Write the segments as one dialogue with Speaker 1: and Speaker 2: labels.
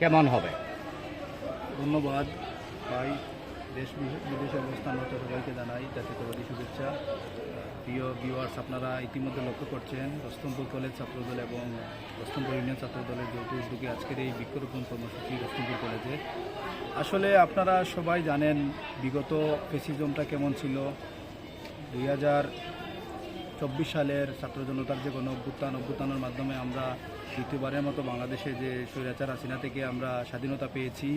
Speaker 1: কেমন হবে?
Speaker 2: ধন্যবাদ। ভাই, দেশ বিদেশে অবস্থানরত সবাইকে জানাই জাতীয়তাবাদী শুভেচ্ছা। প্রিয় ভিউয়ার্স আপনারা ইতিমধ্যে লক্ষ্য করছেন, রস্তমপুর কলেজ ছাত্রদল এবং রস্তমপুর ইউনিয়ন ছাত্রদলের যৌথ উদ্যোগে আজকের এই বৃক্ষরোপণ কর্মসূচি রস্তমপুর কলেজে। আসলে আপনারা সবাই জানেন, বিগত ফেসিজমটা কেমন ছিল? দুই হাজার চব্বিশ সালের ছাত্র জনতার যে গণ অভ্যুত্থান, অভ্যুত্থানের মাধ্যমে আমরা দ্বিতীয়বারের মতো বাংলাদেশে যে স্বৈরাচার হাসিনা থেকে আমরা স্বাধীনতা পেয়েছি,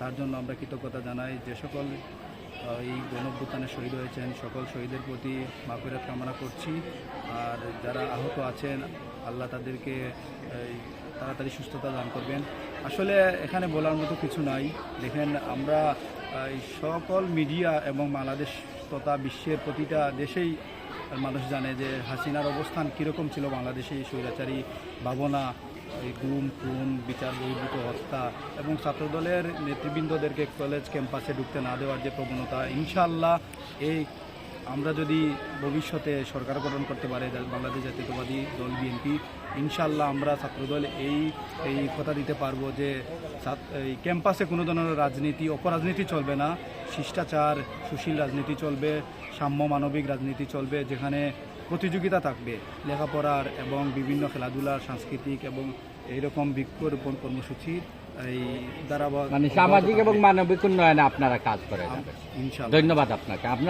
Speaker 2: তার জন্য আমরা কৃতজ্ঞতা জানাই। যে সকল এই গণ অভ্যুত্থানে শহীদ হয়েছেন, সকল শহীদের প্রতি মাফিরাত কামনা করছি। আর যারা আহত আছেন, আল্লাহ তাদেরকে তাড়াতাড়ি সুস্থতা দান করবেন। আসলে এখানে বলার মতো কিছু নাই। দেখেন, আমরা সকল মিডিয়া এবং বাংলাদেশ তথা বিশ্বের প্রতিটা দেশেই মানুষ জানে যে হাসিনার অবস্থান কীরকম ছিল বাংলাদেশে স্বৈরাচারী ভাবনা, এই গুম, খুন, বিচার, বহির্ভূত হত্যা এবং ছাত্রদলের নেতৃবৃন্দদেরকে কলেজ ক্যাম্পাসে ঢুকতে না দেওয়ার যে প্রবণতা ইনশাল্লাহ এই আমরা যদি ভবিষ্যতে সরকার গঠন করতে পারে বাংলাদেশ জাতীয়তাবাদী দল বিএনপি ইনশাআল্লাহ আমরা ছাত্রদল এই এই কথা দিতে পারব যে এই ক্যাম্পাসে কোনো ধরনের রাজনীতি অপরাজনীতি চলবে না। শিষ্টাচার সুশীল রাজনীতি চলবে সাম্য মানবিক রাজনীতি চলবে যেখানে প্রতিযোগিতা থাকবে লেখাপড়ার এবং বিভিন্ন খেলাধুলার সাংস্কৃতিক এবং এইরকম বৃক্ষরোপণ কর্মসূচির এই দ্বারা
Speaker 1: মানে সামাজিক এবং মানবিক উন্নয়নে আপনারা কাজ করেন
Speaker 2: ইনশাআল্লাহ।
Speaker 1: ধন্যবাদ আপনাকে। আপনার